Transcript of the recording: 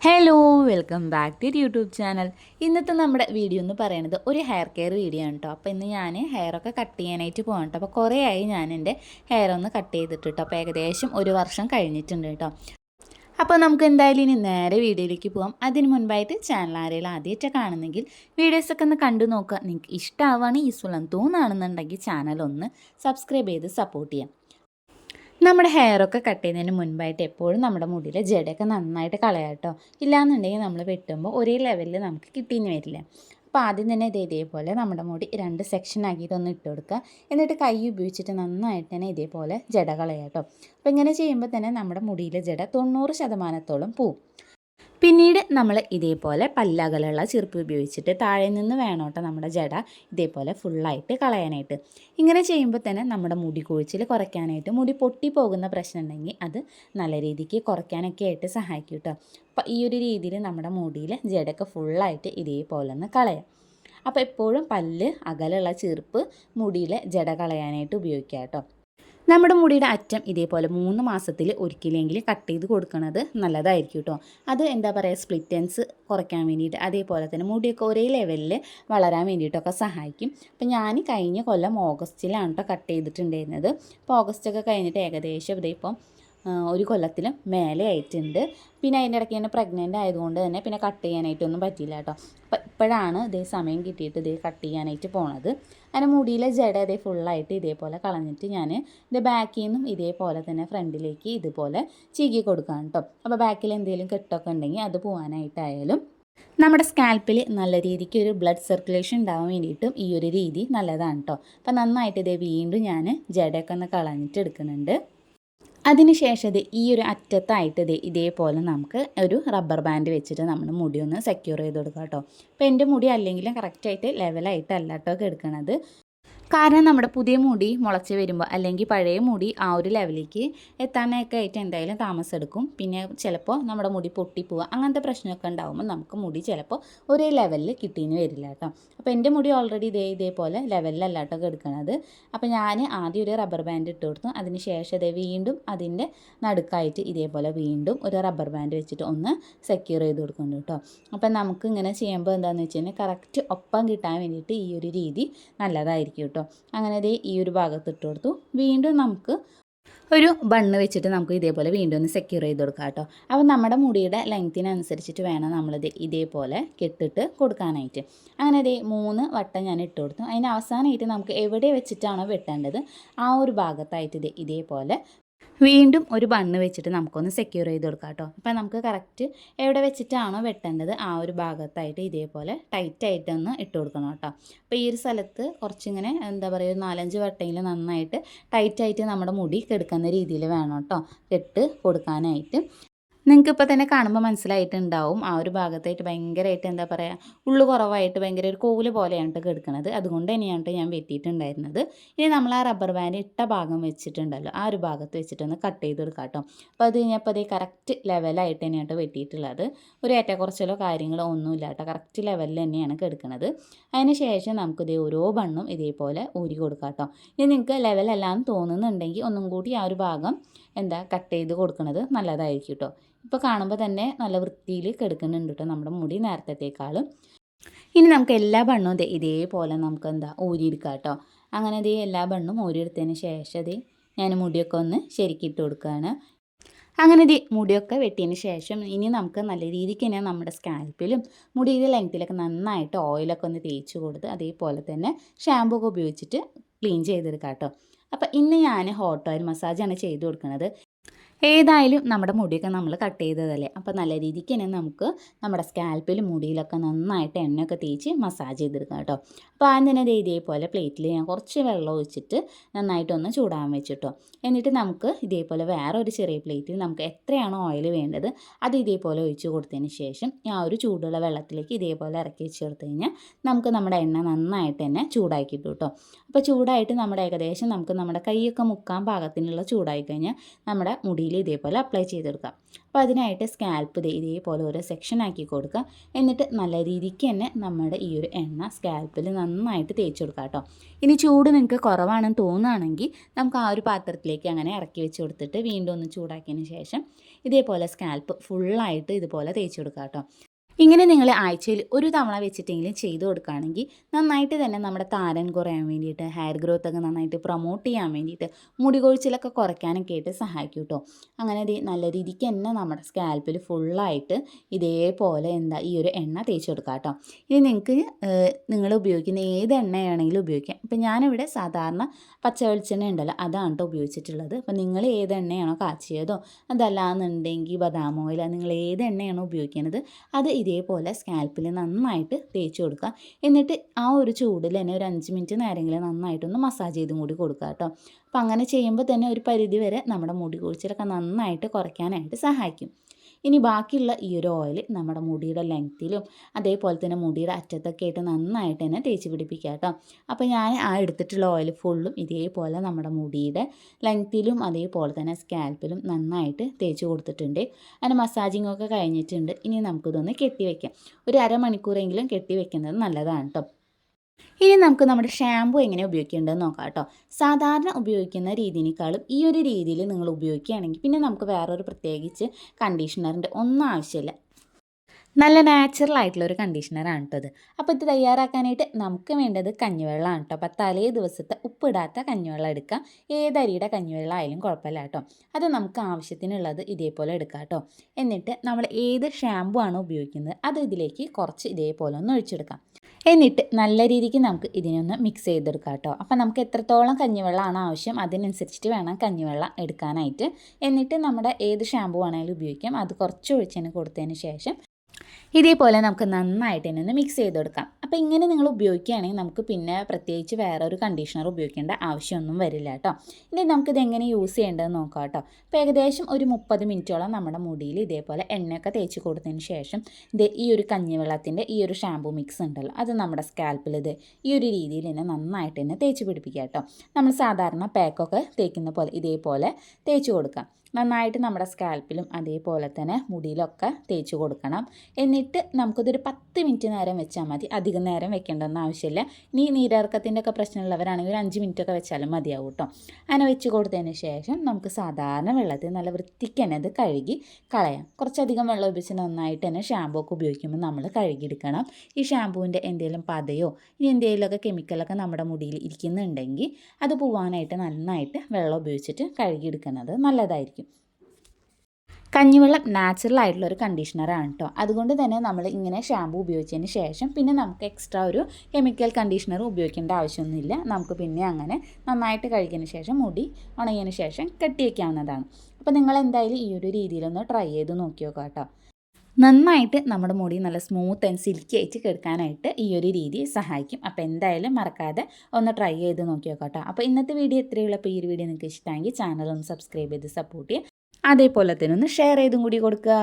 Hello welcome back to YouTube channel ഇന്നത്തെ നമ്മുടെ video എന്ന് പറയുന്നത് ഒരു ഹെയർ കെയർ വീഡിയോ ആണ് കേട്ടോ അപ്പോൾ ഇന്ന് ഞാൻ ഹെയറൊക്കെ കട്ട് ചെയ്യാനായിട്ട് പോകണം കേട്ടോ അപ്പോൾ കുറേ ആയി ഞാൻ എന്റെ ഹെയർ ഒന്ന് കട്ട് ചെയ്തിട്ട് കേട്ടോ അപ്പോൾ ഏകദേശം ഒരു വർഷം കഴിഞ്ഞിട്ടുണ്ട് കേട്ടോ അപ്പോൾ നമുക്ക് എന്തായാലും ഇനി നേരെ വീഡിയോയിലേക്ക് പോകാം അതിന് മുൻപായിട്ട് ചാനൽ ആരെങ്കിലും ആദ്യമായിട്ട് കാണുന്നെങ്കിൽ വീഡിയോസൊക്കെ ഒന്ന് കണ്ടു നോക്കുക. നിങ്ങൾക്ക് ഇഷ്ടമാവുകയാണ് യൂസ്ഫുൾ എന്ന് തോന്നുകയാണെന്നുണ്ടെങ്കിൽ ചാനൽ ഒന്ന് സബ്സ്ക്രൈബ് ചെയ്ത് സപ്പോർട്ട് ചെയ്യാം. നമ്മുടെ ഹെയർ ഒക്കെ കട്ട് ചെയ്യുന്നതിന് മുൻപായിട്ട് എപ്പോഴും നമ്മുടെ മുടിയിൽ ജടയൊക്കെ നന്നായിട്ട് കളയാം കേട്ടോ. ഇല്ലാന്നുണ്ടെങ്കിൽ നമ്മൾ വെട്ടുമ്പോൾ ഒരേ ലെവലിൽ നമുക്ക് കിട്ടിയെന്ന് വരില്ല. അപ്പോൾ ആദ്യം തന്നെ ഇത് ഇതേപോലെ നമ്മുടെ മുടി രണ്ട് സെക്ഷൻ ആക്കിയിട്ട് ഒന്ന് ഇട്ട് കൊടുക്കുക. എന്നിട്ട് കൈ ഉപയോഗിച്ചിട്ട് നന്നായിട്ട് തന്നെ ഇതേപോലെ ജട കളയാം കേട്ടോ. അപ്പോൾ ഇങ്ങനെ ചെയ്യുമ്പോൾ തന്നെ നമ്മുടെ മുടിയിലെ ജട തൊണ്ണൂറ് ശതമാനത്തോളം പോവും. പിന്നീട് നമ്മൾ ഇതേപോലെ പല്ലകലുള്ള ചെറുപ്പ് ഉപയോഗിച്ചിട്ട് താഴെ നിന്ന് വേണം കേട്ടോ നമ്മുടെ ജട ഇതേപോലെ ഫുള്ളായിട്ട് കളയാനായിട്ട്. ഇങ്ങനെ ചെയ്യുമ്പോൾ തന്നെ നമ്മുടെ മുടി കൊഴിച്ചിൽ കുറയ്ക്കാനായിട്ട് മുടി പൊട്ടി പോകുന്ന പ്രശ്നം ഉണ്ടെങ്കിൽ അത് നല്ല രീതിക്ക് കുറയ്ക്കാനൊക്കെ ആയിട്ട് സഹായിക്കും കേട്ടോ. അപ്പോൾ ഈ ഒരു രീതിയിൽ നമ്മുടെ മുടിയിൽ ജടയൊക്കെ ഫുള്ളായിട്ട് ഇതേപോലെ ഒന്ന് കളയാം. അപ്പോൾ എപ്പോഴും പല്ല് അകലുള്ള ചെറുപ്പ് മുടിയിലെ ജട കളയാനായിട്ട് ഉപയോഗിക്കാം കേട്ടോ. നമ്മുടെ മുടിയുടെ അറ്റം ഇതേപോലെ മൂന്ന് മാസത്തിൽ ഒരിക്കലെങ്കിലും കട്ട് ചെയ്ത് കൊടുക്കുന്നത് നല്ലതായിരിക്കും കേട്ടോ അത് എന്താ പറയുക സ്പ്ലിറ്റൻസ് കുറയ്ക്കാൻ വേണ്ടിയിട്ട് അതേപോലെ തന്നെ മുടിയൊക്കെ ഒരേ ലെവലിൽ വളരാൻ വേണ്ടിയിട്ടൊക്കെ സഹായിക്കും. അപ്പം ഞാൻ കഴിഞ്ഞ കൊല്ലം ഓഗസ്റ്റിലാണ് കേട്ടോ കട്ട് ചെയ്തിട്ടുണ്ടായിരുന്നത്. അപ്പോൾ ഓഗസ്റ്റൊക്കെ കഴിഞ്ഞിട്ട് ഏകദേശം ഇതേ ഒരു കൊല്ലത്തിലും മേലെ ആയിട്ടുണ്ട്. പിന്നെ അതിന്റെ ഇടയ്ക്ക് തന്നെ പ്രഗ്നന്റ് ആയതുകൊണ്ട് തന്നെ പിന്നെ കട്ട് ചെയ്യാനായിട്ടൊന്നും പറ്റിയില്ല കേട്ടോ. അപ്പം ഇപ്പോഴാണ് ഇതേ സമയം കിട്ടിയിട്ട് ഇതേ കട്ട് ചെയ്യാനായിട്ട് പോണത്. അതിന് മുടിയിലെ ജട ഇതേ ഫുള്ളായിട്ട് ഇതേപോലെ കളഞ്ഞിട്ട് ഞാൻ ഇത് ബാക്കിൽ നിന്നും ഇതേപോലെ തന്നെ ഫ്രണ്ടിലേക്ക് ഇതുപോലെ ചീകി കൊടുക്കാം കേട്ടോ. അപ്പോൾ ബാക്കിൽ എന്തെങ്കിലും കെട്ടൊക്കെ ഉണ്ടെങ്കിൽ അത് പോകാനായിട്ടായാലും നമ്മുടെ സ്കാൽപ്പിൽ നല്ല രീതിക്ക് ഒരു ബ്ലഡ് സർക്കുലേഷൻ ഉണ്ടാവാൻ വേണ്ടിയിട്ടും ഈ ഒരു രീതി നല്ലതാണ് കേട്ടോ. അപ്പം നന്നായിട്ട് ഇതേ വീണ്ടും ഞാൻ ജടയൊക്കെ ഒന്ന് കളഞ്ഞിട്ട് എടുക്കുന്നുണ്ട്. അതിനുശേഷം ഈ ഒരു അറ്റത്തായിട്ട് ഇത് ഇതേപോലെ നമുക്ക് ഒരു റബ്ബർ ബാൻഡ് വെച്ചിട്ട് നമ്മൾ മുടി ഒന്ന് സെക്യൂർ ചെയ്ത് കൊടുക്കാം കേട്ടോ. അപ്പോൾ എന്റെ മുടി അല്ലെങ്കിലും കറക്റ്റായിട്ട് ലെവലായിട്ടല്ല കേട്ടോ എടുക്കണത് കാരണം നമ്മുടെ പുതിയ മുടി മുളച്ച് വരുമ്പോൾ അല്ലെങ്കിൽ പഴയ മുടി ആ ഒരു ലെവലിലേക്ക് എത്താനൊക്കെ ആയിട്ട് എന്തായാലും താമസം എടുക്കും പിന്നെ ചിലപ്പോൾ നമ്മുടെ മുടി പൊട്ടിപ്പോവുക അങ്ങനത്തെ പ്രശ്നമൊക്കെ ഉണ്ടാകുമ്പോൾ നമുക്ക് മുടി ചിലപ്പോൾ ഒരേ ലെവലിൽ കിട്ടിയെന്ന് വരില്ല കേട്ടോ. അപ്പോൾ എന്റെ മുടി ഓൾറെഡി ഇതേ ഇതേപോലെ ലെവലിലല്ല കേട്ടോ എടുക്കുന്നത് അപ്പോൾ ഞാൻ ആദ്യം ഒരു റബ്ബർ ബാൻഡ് ഇട്ട് കൊടുത്തു. അതിന് ശേഷം ഇതേ വീണ്ടും അതിന്റെ നടുക്കായിട്ട് ഇതേപോലെ വീണ്ടും ഒരു റബ്ബർ ബാൻഡ് വെച്ചിട്ട് ഒന്ന് സെക്യൂർ ചെയ്ത് കൊടുക്കുന്നുണ്ട് കേട്ടോ. അപ്പോൾ നമുക്ക് ഇങ്ങനെ ചെയ്യുമ്പോൾ എന്താണെന്ന് വെച്ച് കഴിഞ്ഞാൽ കറക്റ്റ് ഒപ്പം കിട്ടാൻ വേണ്ടിയിട്ട് ഈ ഒരു രീതി നല്ലതായിരിക്കും കേട്ടോ. കേട്ടോ. അങ്ങനെ ദേ ഈ ഒരു ഭാഗത്ത് ഇട്ട് കൊടുത്തു. വീണ്ടും നമുക്ക് ഒരു ബണ്ണ് വെച്ചിട്ട് നമുക്ക് ഇതേപോലെ വീണ്ടും ഒന്ന് സെക്യൂർ ചെയ്ത് കൊടുക്കാം കേട്ടോ. അപ്പോൾ നമ്മുടെ മുടിയുടെ ലെങ്ത്തിനനുസരിച്ചിട്ട് വേണം നമ്മളിത് ഇതേപോലെ കെട്ടിട്ട് കൊടുക്കാനായിട്ട്. അങ്ങനെ ഇതേ മൂന്ന് വട്ടം ഞാൻ ഇട്ട് കൊടുത്തു. അതിന് അവസാനമായിട്ട് നമുക്ക് എവിടെ വെച്ചിട്ടാണോ വെട്ടേണ്ടത്? ആ ഒരു ഭാഗത്തായിട്ട് ഇത് ഇതേപോലെ വീണ്ടും ഒരു ബണ്ണ് വെച്ചിട്ട് നമുക്കൊന്ന് സെക്യൂർ ചെയ്ത് കൊടുക്കാം കേട്ടോ അപ്പം നമുക്ക് കറക്റ്റ് എവിടെ വെച്ചിട്ടാണോ വെട്ടേണ്ടത് ആ ഒരു ഭാഗത്തായിട്ട് ഇതേപോലെ ടൈറ്റായിട്ടൊന്ന് ഇട്ട് കൊടുക്കണം കേട്ടോ അപ്പോൾ ഈ ഒരു സ്ഥലത്ത് കുറച്ചിങ്ങനെ എന്താ പറയുക ഒരു നാലഞ്ച് വട്ടയിൽ നന്നായിട്ട് ടൈറ്റായിട്ട് നമ്മുടെ മുടി കെടുക്കുന്ന രീതിയിൽ വേണം കേട്ടോ കെട്ട് കൊടുക്കാനായിട്ട്. നിങ്ങൾക്ക് ഇപ്പോൾ തന്നെ കാണുമ്പോൾ മനസ്സിലായിട്ടുണ്ടാവും. ആ ഒരു ഭാഗത്തായിട്ട് ഭയങ്കരമായിട്ട് എന്താ പറയുക ഉള്ളു കുറവായിട്ട് ഭയങ്കര ഒരു കോൽ പോലെയാണ് കിടക്കുന്നത് അതുകൊണ്ട് തന്നെയാണ് ഞാൻ വെട്ടിയിട്ടുണ്ടായിരുന്നത്. ഇനി നമ്മൾ ആ റബ്ബർ ബാൻഡ് ഇട്ട ഭാഗം വെച്ചിട്ടുണ്ടല്ലോ ആ ഒരു ഭാഗത്ത് വെച്ചിട്ടൊന്ന് കട്ട് ചെയ്ത് കൊടുക്കാം കേട്ടോ അപ്പോൾ അത് കഴിഞ്ഞപ്പോൾ അതേ കറക്റ്റ് ലെവലായിട്ട് തന്നെയാണ് വെട്ടിയിട്ടുള്ളത്. ഒരു ഏറ്റക്കുറച്ചിലോ കാര്യങ്ങളോ ഒന്നുമില്ല കേട്ടോ കറക്റ്റ് ലെവലിൽ തന്നെയാണ് കിടക്കുന്നത് അതിന് ശേഷം നമുക്കിതേ ഓരോ ബണ്ണും ഇതേപോലെ ഊരി കൊടുക്കാം കേട്ടോ ഇനി നിങ്ങൾക്ക് ലെവലല്ലാന്ന് തോന്നുന്നുണ്ടെങ്കിൽ ഒന്നും കൂടി ആ ഒരു ഭാഗം എന്താ കട്ട് ചെയ്ത് കൊടുക്കുന്നത് നല്ലതായിരിക്കും കേട്ടോ ഇപ്പോൾ കാണുമ്പോൾ തന്നെ നല്ല വൃത്തിയിൽ കിടക്കുന്നുണ്ട് കേട്ടോ നമ്മുടെ മുടി നേരത്തേക്കാളും ഇനി നമുക്ക് എല്ലാ ബണ്ണും ഇതേപോലെ നമുക്ക് എന്താ ഊരിയെടുക്കാം കേട്ടോ അങ്ങനെ ഇതേ എല്ലാ ബണ്ണും ഊരിയെടുത്തതിന് ശേഷം ദേ ഞാൻ മുടിയൊക്കെ ഒന്ന് ശരിക്കിട്ട് കൊടുക്കുകയാണ് അങ്ങനെ ഇത് മുടിയൊക്കെ വെട്ടിയതിന് ശേഷം ഇനി നമുക്ക് നല്ല രീതിക്ക് തന്നെ നമ്മുടെ സ്കാൽപ്പിലും മുടിയുടെ ലെങ്ത്തിലൊക്കെ നന്നായിട്ട് ഓയിലൊക്കെ ഒന്ന് തേച്ച് കൊടുത്ത് അതേപോലെ തന്നെ ഷാമ്പൂ ഒക്കെ ഉപയോഗിച്ചിട്ട് ക്ലീൻ ചെയ്തെടുക്കാം കേട്ടോ അപ്പോൾ ഇന്ന് ഞാൻ ഹോട്ട് ഓയിൽ മസാജാണ് ചെയ്ത് കൊടുക്കുന്നത്. ഏതായാലും നമ്മുടെ മുടിയൊക്കെ നമ്മൾ കട്ട് ചെയ്തതല്ലേ? അപ്പോൾ നല്ല രീതിക്ക് തന്നെ നമുക്ക് നമ്മുടെ സ്കാൽപ്പിൽ മുടിയിലൊക്കെ നന്നായിട്ട് എണ്ണയൊക്കെ തേച്ച് മസാജ് ചെയ്തെടുക്കാം കേട്ടോ. അപ്പോൾ ആദ്യം തന്നെ ഇതേപോലെ പ്ലേറ്റിൽ ഞാൻ കുറച്ച് വെള്ളം ഒഴിച്ചിട്ട് നന്നായിട്ടൊന്ന് ചൂടാൻ വെച്ചിട്ടോ. എന്നിട്ട് നമുക്ക് ഇതേപോലെ വേറെ ഒരു ചെറിയ പ്ലേറ്റിൽ നമുക്ക് എത്രയാണോ ഓയിൽ വേണ്ടത് അത് ഇതേപോലെ ഒഴിച്ച് കൊടുത്തതിന് ശേഷം ആ ഒരു ചൂടുള്ള വെള്ളത്തിലേക്ക് ഇതേപോലെ ഇറക്കി വെച്ച് കൊടുത്തു കഴിഞ്ഞാൽ നമുക്ക് നമ്മുടെ എണ്ണ നന്നായിട്ട് തന്നെ ചൂടാക്കിയിട്ടു കേട്ടോ അപ്പോൾ ചൂടായിട്ട് നമ്മുടെ ഏകദേശം നമുക്ക് നമ്മുടെ കൈയൊക്കെ മുക്കാൻ പാകത്തിനുള്ള ചൂടായി കഴിഞ്ഞാൽ നമ്മുടെ മുടി മുടിയിൽ ഇതേപോലെ അപ്ലൈ ചെയ്തെടുക്കാം അപ്പോൾ അതിനായിട്ട് സ്കാൽപ്പ് ഇതേപോലെ ഓരോ സെക്ഷൻ ആക്കി കൊടുക്കുക. എന്നിട്ട് നല്ല രീതിക്ക് തന്നെ നമ്മുടെ ഈ ഒരു എണ്ണ സ്കാൽപ്പിൽ നന്നായിട്ട് തേച്ച് കൊടുക്കുക കേട്ടോ. ഇനി ചൂട് നിങ്ങൾക്ക് കുറവാണെന്ന് തോന്നുകയാണെങ്കിൽ നമുക്ക് ആ ഒരു പാത്രത്തിലേക്ക് അങ്ങനെ ഇറക്കി വെച്ച് കൊടുത്തിട്ട് വീണ്ടും ഒന്ന് ചൂടാക്കിയതിന് ശേഷം ഇതേപോലെ സ്കാൽപ്പ് ഫുള്ളായിട്ട് ഇതുപോലെ തേച്ച് കൊടുക്കുക കേട്ടോ. ഇങ്ങനെ നിങ്ങൾ ആഴ്ചയിൽ ഒരു തവണ വെച്ചിട്ടെങ്കിലും ചെയ്തു കൊടുക്കുകയാണെങ്കിൽ നന്നായിട്ട് തന്നെ നമ്മുടെ താരൻ കുറയാൻ വേണ്ടിയിട്ട് ഹെയർ ഗ്രോത്ത് ഒക്കെ നന്നായിട്ട് പ്രൊമോട്ട് ചെയ്യാൻ വേണ്ടിയിട്ട് മുടി കൊഴിച്ചിലൊക്കെ കുറയ്ക്കാനൊക്കെ ആയിട്ട് സഹായിക്കും കേട്ടോ അങ്ങനെ നല്ല രീതിക്ക് തന്നെ നമ്മുടെ സ്കാൽപ്പിൽ ഫുള്ളായിട്ട് ഇതേപോലെ എന്താ ഈ ഒരു എണ്ണ തേച്ച് കൊടുക്കുക കേട്ടോ ഇനി നിങ്ങൾക്ക് നിങ്ങൾ ഉപയോഗിക്കുന്ന ഏത് എണ്ണയാണെങ്കിലും ഉപയോഗിക്കാം. ഇപ്പം ഞാനിവിടെ സാധാരണ പച്ച വെളിച്ചെണ്ണ ഉണ്ടല്ലോ അതാണ് കേട്ടോ ഉപയോഗിച്ചിട്ടുള്ളത്. അപ്പം നിങ്ങൾ ഏത് എണ്ണയാണോ കാച്ചിയതോ അതല്ലാന്നുണ്ടെങ്കിൽ ബദാം ഓയിൽ നിങ്ങൾ ഏത് എണ്ണയാണോ ഉപയോഗിക്കുന്നത് അത് ഇതേപോലെ സ്കാൽപ്പിൽ നന്നായിട്ട് തേച്ച് കൊടുക്കുക. എന്നിട്ട് ആ ഒരു ചൂടിൽ തന്നെ ഒരു അഞ്ച് മിനിറ്റ് നേരമെങ്കിലും നന്നായിട്ടൊന്ന് മസാജ് ചെയ്തും കൂടി കൊടുക്കുക കേട്ടോ. അപ്പോൾ അങ്ങനെ ചെയ്യുമ്പോൾ തന്നെ ഒരു പരിധി വരെ നമ്മുടെ മുടി കൊഴിച്ചിലൊക്കെ നന്നായിട്ട് കുറയ്ക്കാനായിട്ട് സഹായിക്കും. ഇനി ബാക്കിയുള്ള ഈ ഒരു ഓയിൽ നമ്മുടെ മുടിയുടെ ലെങ്ത്തിലും അതേപോലെ തന്നെ മുടിയുടെ അറ്റത്തൊക്കെ ആയിട്ട് നന്നായിട്ട് തന്നെ തേച്ച് പിടിപ്പിക്കുക കേട്ടോ. അപ്പോൾ ഞാൻ ആ എടുത്തിട്ടുള്ള ഓയിൽ ഫുള്ളും ഇതേപോലെ നമ്മുടെ മുടിയുടെ ലെങ്ത്തിലും അതേപോലെ തന്നെ സ്കാൽപ്പിലും നന്നായിട്ട് തേച്ച് കൊടുത്തിട്ടുണ്ട്. അതിന് മസാജിങ് ഒക്കെ കഴിഞ്ഞിട്ടുണ്ട്. ഇനി നമുക്കിതൊന്ന് കെട്ടി വയ്ക്കാം ഒരു അരമണിക്കൂറെങ്കിലും കെട്ടി വെക്കുന്നത് നല്ലതാണ് കേട്ടോ. ഇനി നമുക്ക് നമ്മുടെ ഷാമ്പു എങ്ങനെ ഉപയോഗിക്കേണ്ടതെന്ന് നോക്കാം കേട്ടോ. സാധാരണ ഉപയോഗിക്കുന്ന രീതിയേക്കാളും ഈ ഒരു രീതിയിൽ നിങ്ങൾ ഉപയോഗിക്കുകയാണെങ്കിൽ പിന്നെ നമുക്ക് വേറൊരു പ്രത്യേകിച്ച് കണ്ടീഷണറിന്റെ ഒന്നും ആവശ്യമില്ല. നല്ല നാച്ചുറൽ ആയിട്ടുള്ള ഒരു കണ്ടീഷണറാണ് കേട്ടോ ഇത്. അപ്പോൾ ഇത് തയ്യാറാക്കാനായിട്ട് നമുക്ക് വേണ്ടത് കഞ്ഞിവെള്ളമാണ് കേട്ടോ. അപ്പോൾ തലേ ദിവസത്തെ ഉപ്പിടാത്ത കഞ്ഞിവെള്ളം എടുക്കാം ഏതരിയുടെ കഞ്ഞിവെള്ളം ആയാലും കുഴപ്പമില്ല കേട്ടോ. അത് നമുക്ക് ആവശ്യത്തിനുള്ളത് ഇതേപോലെ എടുക്കാം കേട്ടോ. എന്നിട്ട് നമ്മൾ ഏത് ഷാമ്പു ആണോ ഉപയോഗിക്കുന്നത് അത് ഇതിലേക്ക് കുറച്ച് ഇതേപോലെ ഒന്ന് ഒഴിച്ചെടുക്കാം. എന്നിട്ട് നല്ല രീതിക്ക് നമുക്ക് ഇതിനൊന്ന് മിക്സ് ചെയ്തെടുക്കാം കേട്ടോ. അപ്പോൾ നമുക്ക് എത്രത്തോളം കഞ്ഞിവെള്ളമാണ് ആവശ്യം അതിനനുസരിച്ചിട്ട് വേണം കഞ്ഞിവെള്ളം എടുക്കാനായിട്ട്. എന്നിട്ട് നമ്മുടെ ഏത് ഷാമ്പു ആണെങ്കിലും ഉപയോഗിക്കാം. അത് കുറച്ച് ഒഴിച്ചതിന് കൊടുത്തതിന് ശേഷം ഇതേപോലെ നമുക്ക് നന്നായിട്ട് തന്നെ ഒന്ന് മിക്സ് ചെയ്ത് കൊടുക്കാം അപ്പോൾ ഇങ്ങനെ നിങ്ങൾ ഉപയോഗിക്കുകയാണെങ്കിൽ നമുക്ക് പിന്നെ പ്രത്യേകിച്ച് വേറെ ഒരു കണ്ടീഷണർ ഉപയോഗിക്കേണ്ട ആവശ്യമൊന്നും വരില്ല കേട്ടോ. ഇനി നമുക്കിത് എങ്ങനെ യൂസ് ചെയ്യേണ്ടതെന്ന് നോക്കാം കേട്ടോ. അപ്പോൾ ഏകദേശം ഒരു മുപ്പത് മിനിറ്റോളം നമ്മുടെ മുടിയിൽ ഇതേപോലെ എണ്ണയൊക്കെ തേച്ച് കൊടുത്തതിന് ശേഷം ഇത് ഈ ഒരു കഞ്ഞിവെള്ളത്തിന്റെ ഈ ഒരു ഷാമ്പൂ മിക്സ് ഉണ്ടല്ലോ അത് നമ്മുടെ സ്കാൽപ്പിൽ ഇത് ഈ ഒരു രീതിയിൽ തന്നെ നന്നായിട്ട് തന്നെ തേച്ച് പിടിപ്പിക്കുക കേട്ടോ. നമ്മൾ സാധാരണ പാക്കൊക്കെ തേക്കുന്ന പോലെ ഇതേപോലെ തേച്ച് കൊടുക്കാം. നന്നായിട്ട് നമ്മുടെ സ്കാൽപ്പിലും അതേപോലെ തന്നെ മുടിയിലൊക്കെ തേച്ച് കൊടുക്കണം. എന്നിട്ട് നമുക്കിതൊരു പത്ത് മിനിറ്റ് നേരം വെച്ചാൽ മതി. അധികം നേരം വെക്കേണ്ടെന്ന് ആവശ്യമില്ല. ഇനി നീരിറക്കത്തിന്റെ ഒക്കെ പ്രശ്നമുള്ളവരാണെങ്കിൽ ഒരു അഞ്ച് മിനിറ്റ് ഒക്കെ വെച്ചാലും മതിയാവും കേട്ടോ. അങ്ങനെ വെച്ച് കൊടുത്തതിന് ശേഷം നമുക്ക് സാധാരണ വെള്ളത്തിൽ നല്ല വൃത്തിക്ക് തന്നെ അത് കഴുകി കളയാം. കുറച്ചധികം വെള്ളം ഉപയോഗിച്ച് നന്നായിട്ട് തന്നെ ഷാമ്പൂ ഒക്കെ ഉപയോഗിക്കുമ്പോൾ നമ്മൾ കഴുകിയെടുക്കണം. ഈ ഷാമ്പൂവിന്റെ എന്തെങ്കിലും പതയോ ഇനി എന്തെങ്കിലുമൊക്കെ കെമിക്കലൊക്കെ നമ്മുടെ മുടിയിൽ ഇരിക്കുന്നുണ്ടെങ്കിൽ അത് പോവാനായിട്ട് നന്നായിട്ട് വെള്ളം ഉപയോഗിച്ചിട്ട് കഴുകിയെടുക്കുന്നത് നല്ലതായിരിക്കും. കഞ്ഞിവെള്ളം നാച്ചുറൽ ആയിട്ടുള്ള ഒരു കണ്ടീഷണറാണ് കേട്ടോ അതുകൊണ്ട് തന്നെ നമ്മൾ ഇങ്ങനെ ഷാമ്പു ഉപയോഗിച്ചതിന് ശേഷം പിന്നെ നമുക്ക് എക്സ്ട്രാ ഒരു കെമിക്കൽ കണ്ടീഷണർ ഉപയോഗിക്കേണ്ട ആവശ്യമൊന്നുമില്ല. നമുക്ക് പിന്നെ അങ്ങനെ നന്നായിട്ട് കഴുകിയതിന് ശേഷം മുടി ഉണങ്ങിയതിന് ശേഷം കെട്ടി വയ്ക്കാവുന്നതാണ് അപ്പോൾ നിങ്ങൾ എന്തായാലും ഈ ഒരു രീതിയിലൊന്ന് ട്രൈ ചെയ്ത് നോക്കി നോക്കാം കേട്ടോ നന്നായിട്ട് നമ്മുടെ മുടി നല്ല സ്മൂത്ത് ആൻഡ് സിൽക്കി ആയിട്ട് കെടുക്കാനായിട്ട് ഈ ഒരു രീതി സഹായിക്കും. അപ്പോൾ എന്തായാലും മറക്കാതെ ഒന്ന് ട്രൈ ചെയ്ത് നോക്കി നോക്കാം കേട്ടോ അപ്പോൾ ഇന്നത്തെ വീഡിയോ എത്രയുള്ളപ്പോൾ ഈ ഒരു വീഡിയോ നിങ്ങൾക്ക് ഇഷ്ടമെങ്കിൽ ചാനൽ ഒന്ന് സബ്സ്ക്രൈബ് ചെയ്ത് സപ്പോർട്ട് ചെയ്യുക. അതേപോലെ തന്നെ ഒന്ന് ഷെയർ ചെയ്തും കൂടി കൊടുക്കുക.